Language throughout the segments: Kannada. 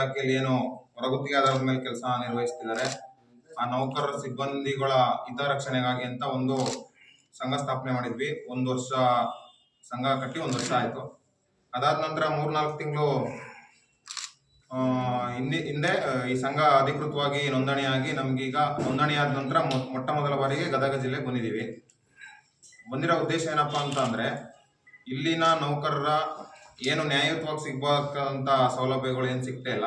ಇಲಾಖೆಯಲ್ಲಿ ಏನು ಹೊರಗುತ್ತಿಗೆ ಆಧಾರದ ಮೇಲೆ ಕೆಲಸ ನಿರ್ವಹಿಸ್ತಿದ್ದಾರೆ. ಆ ನೌಕರರ ಸಿಬ್ಬಂದಿಗಳ ಹಿತರಕ್ಷಣೆಗಾಗಿ ಅಂತ ಒಂದು ಸಂಘ ಸ್ಥಾಪನೆ ಮಾಡಿದ್ವಿ. ಒಂದು ವರ್ಷ ಸಂಘ ಕಟ್ಟಿ ಒಂದು ವರ್ಷ ಆಯಿತು. ಅದಾದ ನಂತರ ಮೂರ್ನಾಲ್ಕು ತಿಂಗಳು ಹಿಂದೆ ಹಿಂದೆ ಈ ಸಂಘ ಅಧಿಕೃತವಾಗಿ ನೋಂದಣಿಯಾಗಿ ನಮಗೀಗ ನೋಂದಣಿ ಆದ ನಂತರ ಮೊಟ್ಟ ಮೊದಲ ಬಾರಿಗೆ ಗದಗ ಜಿಲ್ಲೆಗೆ ಬಂದಿದ್ದೀವಿ. ಬಂದಿರೋ ಉದ್ದೇಶ ಏನಪ್ಪಾ ಅಂತ ಇಲ್ಲಿನ ನೌಕರರ ಏನು ನ್ಯಾಯಯುತವಾಗಿ ಸಿಗ್ಬೇಕಂತ ಸೌಲಭ್ಯಗಳು ಏನು ಸಿಗ್ತಾ ಇಲ್ಲ.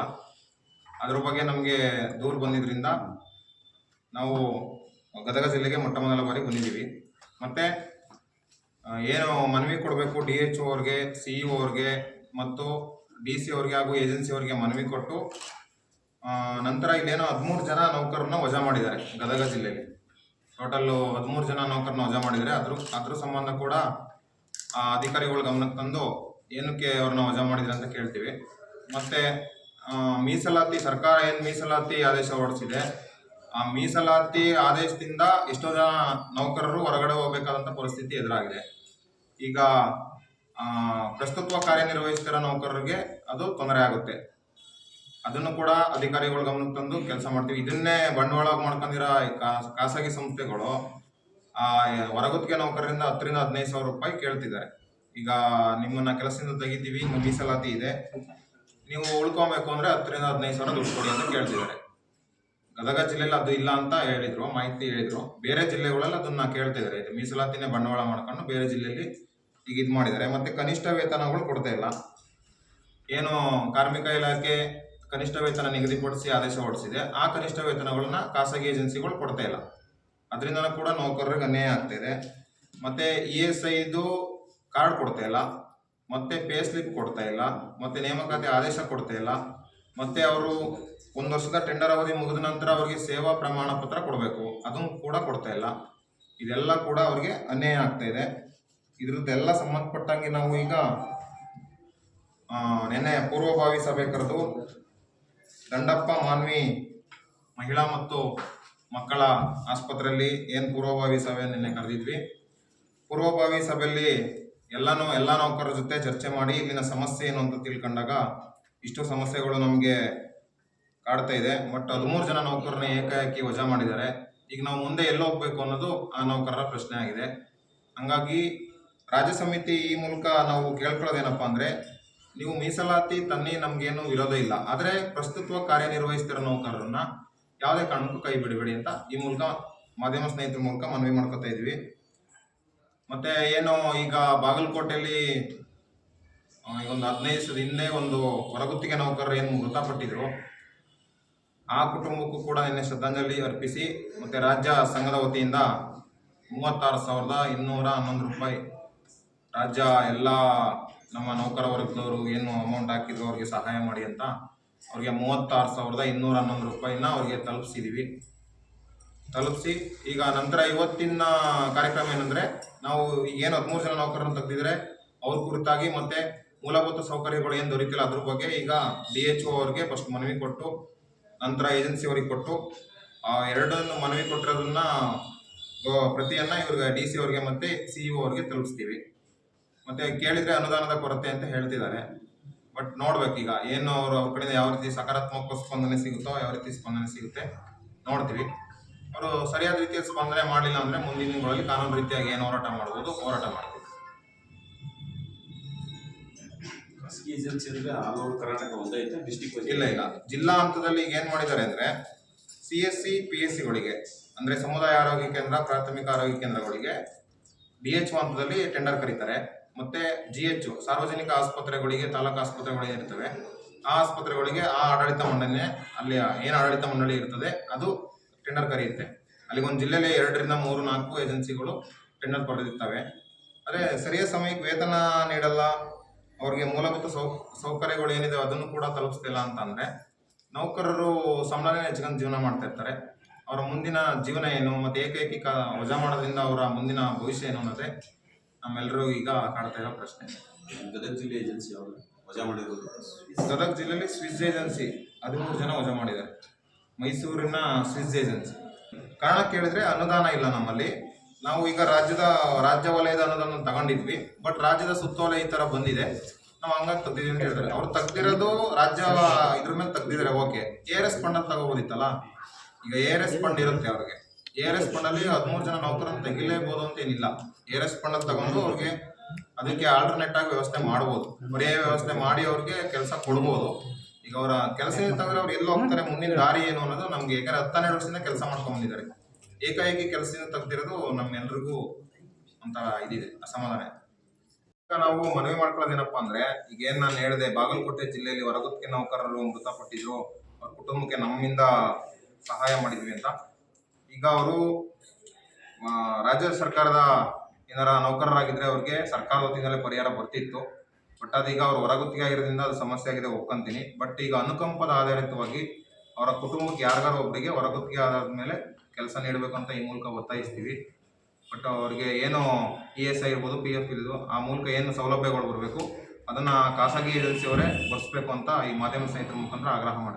ಅದ್ರ ಬಗ್ಗೆ ನಮಗೆ ದೂರು ಬಂದಿದ್ದರಿಂದ ನಾವು ಗದಗ ಜಿಲ್ಲೆಗೆ ಮೊಟ್ಟ ಮೊದಲ ಬಾರಿ ಬಂದಿದ್ದೀವಿ. ಮತ್ತು ಏನು ಮನವಿ ಕೊಡಬೇಕು ಡಿ ಎಚ್ ಅವ್ರಿಗೆ, ಸಿ ಇ ಅವ್ರಿಗೆ ಮತ್ತು ಡಿ ಸಿ ಅವ್ರಿಗೆ ಹಾಗೂ ಏಜೆನ್ಸಿ ಅವ್ರಿಗೆ ಮನವಿ ಕೊಟ್ಟು ನಂತರ ಇಲ್ಲೇನೋ ಹದಿಮೂರು ಜನ ನೌಕರನ್ನ ವಜಾ ಮಾಡಿದ್ದಾರೆ ಗದಗ ಜಿಲ್ಲೆಯಲ್ಲಿ. ಟೋಟಲ್ಲು ಹದಿಮೂರು ಜನ ನೌಕರನ್ನ ವಜಾ ಮಾಡಿದ್ದಾರೆ. ಅದ್ರ ಅದ್ರ ಸಂಬಂಧ ಕೂಡ ಅಧಿಕಾರಿಗಳ ಗಮನಕ್ಕೆ ತಂದು ಏನಕ್ಕೆ ಅವ್ರನ್ನ ವಜಾ ಮಾಡಿದ್ರೆ ಅಂತ ಕೇಳ್ತೀವಿ. ಮತ್ತೆ ಮೀಸಲಾತಿ, ಸರ್ಕಾರ ಏನು ಮೀಸಲಾತಿ ಆದೇಶ ಹೊರಡಿಸಿದೆ, ಆ ಮೀಸಲಾತಿ ಆದೇಶದಿಂದ ಎಷ್ಟೋ ಜನ ನೌಕರರು ಹೊರಗಡೆ ಹೋಗಬೇಕಾದಂಥ ಪರಿಸ್ಥಿತಿ ಎದುರಾಗಿದೆ. ಈಗ ಪ್ರಸ್ತುತ್ವ ಪ್ರಸ್ತುತ ಕಾರ್ಯನಿರ್ವಹಿಸ್ತಿರೋ ನೌಕರರಿಗೆ ಅದು ತೊಂದರೆ ಆಗುತ್ತೆ. ಅದನ್ನು ಕೂಡ ಅಧಿಕಾರಿಗಳ ಗಮನಕ್ಕೆ ತಂದು ಕೆಲಸ ಮಾಡ್ತೀವಿ. ಇದನ್ನೇ ಬಂಡವಾಳ ಮಾಡ್ಕೊಂಡಿರೋ ಖಾಸಗಿ ಸಂಸ್ಥೆಗಳು, ಆ, ಹೊರಗುತ್ತಿಗೆ ನೌಕರರಿಂದ ಹತ್ತರಿಂದ ಹದಿನೈದು ಸಾವಿರ ರೂಪಾಯಿ ಕೇಳ್ತಿದ್ದಾರೆ. ಈಗ ನಿಮ್ಮನ್ನ ಕೆಲಸದಿಂದ ತೆಗಿತೀವಿ ನಿಮ್ಮ ಮೀಸಲಾತಿ ಇದೆ. ನೀವು ಉಳ್ಕೊಬೇಕು ಅಂದ್ರೆ ಹತ್ತರಿಂದ ಹದಿನೈದು ಸಾವಿರ ದುಡ್ಡು ಕೊಡಿ ಅಂತ ಕೇಳ್ತಿದ್ದಾರೆ. ಗದಗ ಜಿಲ್ಲೆಯಲ್ಲಿ ಅದು ಇಲ್ಲ ಅಂತ ಹೇಳಿದ್ರು, ಮಾಹಿತಿ ಹೇಳಿದ್ರು. ಬೇರೆ ಜಿಲ್ಲೆಗಳಲ್ಲಿ ಅದನ್ನ ಕೇಳ್ತಿದ್ದಾರೆ ಇದು ಮೀಸಲಾತಿನೇ ಬಂಡವಾಳ ಮಾಡ್ಕೊಂಡು ಬೇರೆ ಜಿಲ್ಲೆಯಲ್ಲಿ ಈಗ ಇದು ಮಾಡಿದ್ದಾರೆ. ಮತ್ತೆ ಕನಿಷ್ಠ ವೇತನಗಳು ಕೊಡ್ತಾ ಇಲ್ಲ. ಏನು ಕಾರ್ಮಿಕ ಇಲಾಖೆ ಕನಿಷ್ಠ ವೇತನ ನಿಗದಿಪಡಿಸಿ ಆದೇಶ ಹೊರಡಿಸಿದೆ. ಆ ಕನಿಷ್ಠ ವೇತನಗಳನ್ನ ಖಾಸಗಿ ಏಜೆನ್ಸಿಗಳು ಕೊಡ್ತಾ ಇಲ್ಲ. ಅದರಿಂದ ಕೂಡ ನೌಕರರಿಗೆ ಅನ್ಯಾಯ ಆಗ್ತಾ ಇದೆ. ಮತ್ತೆ ಇ ಎಸ್ ಐದು ಕಾರ್ಡ್ ಕೊಡ್ತಾ ಇಲ್ಲ, ಮತ್ತೆ ಪೇ ಸ್ಲಿಪ್ ಕೊಡ್ತಾ ಇಲ್ಲ, ಮತ್ತೆ ನೇಮಕಾತಿ ಆದೇಶ ಕೊಡ್ತಾ ಇಲ್ಲ, ಮತ್ತೆ ಅವರು ಒಂದು ವರ್ಷದ ಟೆಂಡರ್ ಅವಧಿ ಮುಗಿದ ನಂತರ ಅವರಿಗೆ ಸೇವಾ ಪ್ರಮಾಣ ಪತ್ರ ಕೊಡಬೇಕು. ಅದನ್ನು ಕೂಡ ಕೊಡ್ತಾ ಇಲ್ಲ. ಇದೆಲ್ಲ ಕೂಡ ಅವರಿಗೆ ಅನ್ಯಾಯ ಆಗ್ತಾ ಇದೆ. ಇದ್ರದ್ದೆಲ್ಲ ಸಂಬಂಧಪಟ್ಟಂಗೆ ನಾವು ಈಗ ನಿನ್ನೆ ಪೂರ್ವಭಾವಿ ಸಭೆ ಕರೆದು ದಂಡಪ್ಪ ಮಾನ್ವಿ ಮಹಿಳಾ ಮತ್ತು ಮಕ್ಕಳ ಆಸ್ಪತ್ರೆಯಲ್ಲಿ ಏನು ಪೂರ್ವಭಾವಿ ಸಭೆ ನಿನ್ನೆ ಕರೆದಿದ್ವಿ. ಪೂರ್ವಭಾವಿ ಸಭೆಯಲ್ಲಿ ಎಲ್ಲಾನು, ಎಲ್ಲ ನೌಕರರ ಜೊತೆ ಚರ್ಚೆ ಮಾಡಿ ಇಲ್ಲಿನ ಸಮಸ್ಯೆ ಏನು ಅಂತ ತಿಳ್ಕೊಂಡಾಗ ಇಷ್ಟು ಸಮಸ್ಯೆಗಳು ನಮಗೆ ಕಾಡ್ತಾ ಇದೆ. ಬಟ್ ಹದಿಮೂರು ಜನ ನೌಕರನ್ನ ಏಕಾಏಕಿ ವಜಾ ಮಾಡಿದ್ದಾರೆ. ಈಗ ನಾವು ಮುಂದೆ ಎಲ್ಲ ಹೋಗ್ಬೇಕು ಅನ್ನೋದು ಆ ನೌಕರರ ಪ್ರಶ್ನೆ ಆಗಿದೆ. ಹಂಗಾಗಿ ರಾಜ್ಯ ಸಮಿತಿ ಈ ಮೂಲಕ ನಾವು ಕೇಳ್ಕೊಳ್ಳೋದೇನಪ್ಪ ಅಂದರೆ, ನೀವು ಮೀಸಲಾತಿ ತನ್ನಿ ನಮ್ಗೇನು ವಿರೋಧ ಇಲ್ಲ. ಆದರೆ ಪ್ರಸ್ತುತ ಕಾರ್ಯನಿರ್ವಹಿಸ್ತಿರೋ ನೌಕರರನ್ನ ಯಾವುದೇ ಕಾರಣಕ್ಕೂ ಕೈ ಬಿಡಬೇಡಿ ಅಂತ ಈ ಮೂಲಕ ಮಾಧ್ಯಮ ಸ್ನೇಹಿತರ ಮೂಲಕ ಮನವಿ ಮಾಡ್ಕೊತಾ ಇದ್ವಿ ಮತ್ತೆ ಏನು ಈಗ ಬಾಗಲಕೋಟೆಯಲ್ಲಿ ಒಂದು ಹದಿನೈದು ದಿವಸದ ಹಿಂದೆ ಒಂದು ಹೊರಗುತ್ತಿಗೆ ನೌಕರರು ಏನು ಮೃತಪಟ್ಟಿದ್ರು. ಆ ಕುಟುಂಬಕ್ಕೂ ಕೂಡ ನಿನ್ನೆ ಶ್ರದ್ಧಾಂಜಲಿ ಅರ್ಪಿಸಿ, ಮತ್ತೆ ರಾಜ್ಯ ಸಂಘದ ವತಿಯಿಂದ ಮೂವತ್ತಾರು ಸಾವಿರದ ಇನ್ನೂರ ಹನ್ನೊಂದು ರೂಪಾಯಿ ರಾಜ್ಯ ಎಲ್ಲ ನಮ್ಮ ನೌಕರ ವರ್ಗದವರು ಏನು ಅಮೌಂಟ್ ಹಾಕಿದ್ರು ಅವ್ರಿಗೆ ಸಹಾಯ ಮಾಡಿ ಅಂತ ಅವ್ರಿಗೆ ಮೂವತ್ತಾರು ಸಾವಿರದ ಇನ್ನೂರ ಹನ್ನೊಂದು ರೂಪಾಯಿನ ಅವ್ರಿಗೆ ತಲುಪಿಸಿದೀವಿ. ತಲುಪಿಸಿ. ಈಗ ನಂತರ ಇವತ್ತಿನ ಕಾರ್ಯಕ್ರಮ ಏನಂದ್ರೆ, ನಾವು ಏನು ಹದಿಮೂರು ಜನ ನೌಕರರನ್ನು ತೆಗೆದಿದ್ರೆ ಅವ್ರ ಕುರಿತಾಗಿ ಮತ್ತೆ ಮೂಲಭೂತ ಸೌಕರ್ಯಗಳು ಏನು ದೊರೀತಿಲ್ಲ ಅದ್ರ ಬಗ್ಗೆ ಈಗ ಡಿ ಎಚ್ ಒ ಅವ್ರಿಗೆ ಫಸ್ಟ್ ಮನವಿ ಕೊಟ್ಟು, ನಂತರ ಏಜೆನ್ಸಿ ಅವ್ರಿಗೆ ಕೊಟ್ಟು, ಆ ಎರಡನ್ನು ಮನವಿ ಕೊಟ್ಟಿರೋದನ್ನ ಪ್ರತಿಯನ್ನ ಇವ್ರಿಗೆ, ಡಿ ಸಿ ಅವ್ರಿಗೆ ಮತ್ತೆ ಸಿ ಇ ಅವ್ರಿಗೆ ತಲುಪಿಸ್ತೀವಿ. ಮತ್ತೆ ಕೇಳಿದ್ರೆ ಅನುದಾನದ ಕೊರತೆ ಅಂತ ಹೇಳ್ತಿದ್ದಾರೆ. ಬಟ್ ನೋಡ್ಬೇಕೀಗ ಏನು ಅವರು ಅವ್ರ ಕಡೆಯಿಂದ ಯಾವ ರೀತಿ ಸಕಾರಾತ್ಮಕ ಸ್ಪಂದನೆ ಸಿಗುತ್ತೋ, ಯಾವ ರೀತಿ ಸ್ಪಂದನೆ ಸಿಗುತ್ತೆ, ನೋಡ್ತೀವಿ. ಅವರು ಸರಿಯಾದ ರೀತಿಯ ಸ್ಪಂದನೆ ಮಾಡಲಿಲ್ಲ ಅಂದರೆ ಮುಂದಿನ ದಿನಗಳಲ್ಲಿ ಕಾನೂನು ರೀತಿಯಾಗಿ ಏನು ಹೋರಾಟ ಮಾಡಬಹುದು ಹೋರಾಟ ಮಾಡ್ತೀವಿ. ಖಾಸಗಿ ಏಜೆನ್ಸಿ ಅಂದ್ರೆ ಆಲ್ ಓವರ್ ಕರ್ನಾಟಕ ಒಂದೇ ಐತೆ ಡಿಸ್ಟಿಕ್ ಇಲ್ಲ ಇಲ್ಲ. ಜಿಲ್ಲಾ ಹಂತದಲ್ಲಿ ಈಗ ಏನು ಮಾಡಿದ್ದಾರೆ ಅಂದ್ರೆ C S C P S ಸಿಗಳಿಗೆ ಅಂದ್ರೆ ಸಮುದಾಯ ಆರೋಗ್ಯ ಕೇಂದ್ರ ಪ್ರಾಥಮಿಕ ಆರೋಗ್ಯ ಕೇಂದ್ರಗಳಿಗೆ ಡಿ ಎಚ್ ಹಂತದಲ್ಲಿ ಟೆಂಡರ್ ಕರೀತಾರೆ. ಮತ್ತೆ ಜಿ ಎಚ್ ಸಾರ್ವಜನಿಕ ಆಸ್ಪತ್ರೆಗಳಿಗೆ ತಾಲೂಕು ಆಸ್ಪತ್ರೆಗಳಿಗೆ ಇರ್ತವೆ ಆ ಆಸ್ಪತ್ರೆಗಳಿಗೆ ಆ ಆಡಳಿತ ಮಂಡಳಿನೇ ಅಲ್ಲಿ ಏನು ಆಡಳಿತ ಮಂಡಳಿ ಇರ್ತದೆ ಅದು ಟೆಂಡರ್ ಕರೆಯುತ್ತೆ. ಅಲ್ಲಿಗೆ ಒಂದು ಜಿಲ್ಲೆಯಲ್ಲಿ ಎರಡರಿಂದ ಮೂರು ನಾಲ್ಕು ಏಜೆನ್ಸಿಗಳು ಟೆಂಡರ್ ಪಡೆದಿರ್ತವೆ ಅದೇ ಸರಿಯಾದ ಸಮಯಕ್ಕೆ ವೇತನ ನೀಡಲ್ಲ ಅವ್ರಿಗೆ ಮೂಲಭೂತ ಸೌ ಸೌಕರ್ಯಗಳು ಏನಿದೆ ಅದನ್ನು ಕೂಡ ತಲುಪಿಸ್ತಿಲ್ಲ ಅಂತಂದರೆ ನೌಕರರು ಸಂಬಳನೇ ಹೆಚ್ಚಿಕೊಂಡು ಜೀವನ ಮಾಡ್ತಾ ಇರ್ತಾರೆ. ಅವರ ಮುಂದಿನ ಜೀವನ ಏನು ಮತ್ತೆ ಏಕೈಕಿಕ ವಜಾ ಮಾಡೋದ್ರಿಂದ ಅವರ ಮುಂದಿನ ಭವಿಷ್ಯ ಏನು ಅನ್ನೋದೇ ನಮ್ಮೆಲ್ಲರೂ ಈಗ ಕಾಣ್ತಾ ಇರೋ ಪ್ರಶ್ನೆ. ಗದಗ ಜಿಲ್ಲೆ ಏಜೆನ್ಸಿ ಅವರು ವಜಾ ಮಾಡಿರೋದು? ಗದಗ ಜಿಲ್ಲೆಯಲ್ಲಿ ಸ್ವಿಸ್ ಏಜೆನ್ಸಿ ಹದಿಮೂರು ಜನ ವಜಾ ಮಾಡಿದ್ದಾರೆ. ಮೈಸೂರಿನ ಸ್ವಿಸ್ ಏಜೆನ್ಸಿ ಕಾರಣ ಕೇಳಿದ್ರೆ ಅನುದಾನ ಇಲ್ಲ ನಮ್ಮಲ್ಲಿ. ನಾವು ಈಗ ರಾಜ್ಯದ, ರಾಜ್ಯ ವಲಯದ ಅನುದಾನ ತಗೊಂಡಿದ್ವಿ. ಬಟ್ ರಾಜ್ಯದ ಸುತ್ತೋಲೆ ಈ ತರ ಬಂದಿದೆ. ನಾವು ಹಂಗಾಗಿ ತೆಗ್ದಿದ್ದೀವಿ ಅಂತ ಹೇಳಿದ್ರೆ ಅವ್ರು ತೆಗ್ದಿರೋದು ರಾಜ್ಯ ಇದ್ರ ಮೇಲೆ ತೆಗ್ದಿದ್ದಾರೆ. Okay A R S fund ಅಂತ ತಗೋಬೋದಿತ್ತಲ್ಲ? ಈಗ ಎ ಆರ್ ಎಸ್ ಫಂಡ್ ಇರುತ್ತೆ ಅವ್ರಿಗೆ. ಎ ಆರ್ ಎಸ್ ಫಂಡ್ ಅಲ್ಲಿ ಹದಿಮೂರು ಜನ ನೌಕರನ್ನು ತೆಗಿಲೇಬೋದು ಅಂತ ಏನಿಲ್ಲ. ಎ ಆರ್ ಎಸ್ ಫಂಡ್ ಅಲ್ಲಿ ತಗೊಂಡು ಅವ್ರಿಗೆ ಅದಕ್ಕೆ ಆಲ್ಟರ್ನೇಟ್ ಆಗಿ ವ್ಯವಸ್ಥೆ ಮಾಡ್ಬೋದು. ಬರೆಯ ವ್ಯವಸ್ಥೆ ಮಾಡಿ ಅವ್ರಿಗೆ ಕೆಲಸ ಕೊಡ್ಬೋದು. ಈಗ ಅವರ ಕೆಲಸ ತೆಗೆದ್ರೆ ಅವ್ರು ಎಲ್ಲಿ ಹೋಗ್ತಾರೆ ಮುಂದಿನ ದಾರಿ ಏನು ಅನ್ನೋದು ನಮ್ಗೆ ಯಾಕಂದ್ರೆ ಹತ್ತನ್ನೆರಡು ವರ್ಷದಿಂದ ಕೆಲಸ ಮಾಡ್ಕೊಂಡಿದ್ದಾರೆ ಬಂದಿದ್ದಾರೆ ಏಕಾಏಕಿ ಕೆಲಸದಿಂದ ತೆಗ್ದಿರೋದು ನಮ್ಮೆಲ್ರಿಗೂ ಒಂಥರ ಇದಿದೆ ಅಸಮಾಧಾನ ಈಗ ನಾವು ಮನವಿ ಮಾಡ್ಕೊಳ್ಳೋದೇನಪ್ಪ ಅಂದ್ರೆ ಈಗ ಏನ್ ನಾನು ಹೇಳಿದೆ ಬಾಗಲಕೋಟೆ ಜಿಲ್ಲೆಯಲ್ಲಿ ಹೊರಗುತ್ತಿಗೆ ನೌಕರರು ಮೃತಪಟ್ಟಿದ್ರು ಅವ್ರ ಕುಟುಂಬಕ್ಕೆ ನಮ್ಮಿಂದ ಸಹಾಯ ಮಾಡಿದ್ವಿ ಅಂತ. ಈಗ ಅವರು ರಾಜ್ಯ ಸರ್ಕಾರದ ಏನಾರ ನೌಕರರಾಗಿದ್ರೆ ಅವ್ರಿಗೆ ಸರ್ಕಾರದ ವತಿಯಿಂದಲೇ ಪರಿಹಾರ ಬರ್ತಿತ್ತು. ಬಟ್ ಅದೀಗ ಅವ್ರು ಹೊರಗುತ್ತಿಗೆ ಆಗಿರೋದ್ರಿಂದ ಅದು ಸಮಸ್ಯೆ ಆಗಿದೆ, ಒಪ್ಕೊಂತೀನಿ. ಬಟ್ ಈಗ ಅನುಕಂಪದ ಆಧಾರಿತವಾಗಿ ಅವರ ಕುಟುಂಬಕ್ಕೆ ಯಾರಿಗಾರು ಒಬ್ಬರಿಗೆ ಹೊರಗುತ್ತಿಗೆ ಆಧಾರದ ಮೇಲೆ ಕೆಲಸ ನೀಡಬೇಕು ಅಂತ ಈ ಮೂಲಕ ಒತ್ತಾಯಿಸ್ತೀವಿ. ಬಟ್ ಅವ್ರಿಗೆ ಏನು ಇ ಎಸ್ ಐ ಇರ್ಬೋದು, ಪಿ ಎಫ್ ಇರ್ಬೋದು, ಆ ಮೂಲಕ ಏನು ಸೌಲಭ್ಯಗಳು ಬರಬೇಕು, ಅದನ್ನು ಖಾಸಗಿ ಏಜೆನ್ಸಿಯವರೇ ಬರೆಸ್ಬೇಕು ಅಂತ ಈ ಮಾಧ್ಯಮ ಸ್ನೇಹಿತರ ಮುಖಾಂತರ ಆಗ್ರಹ ಮಾಡ್ತೀವಿ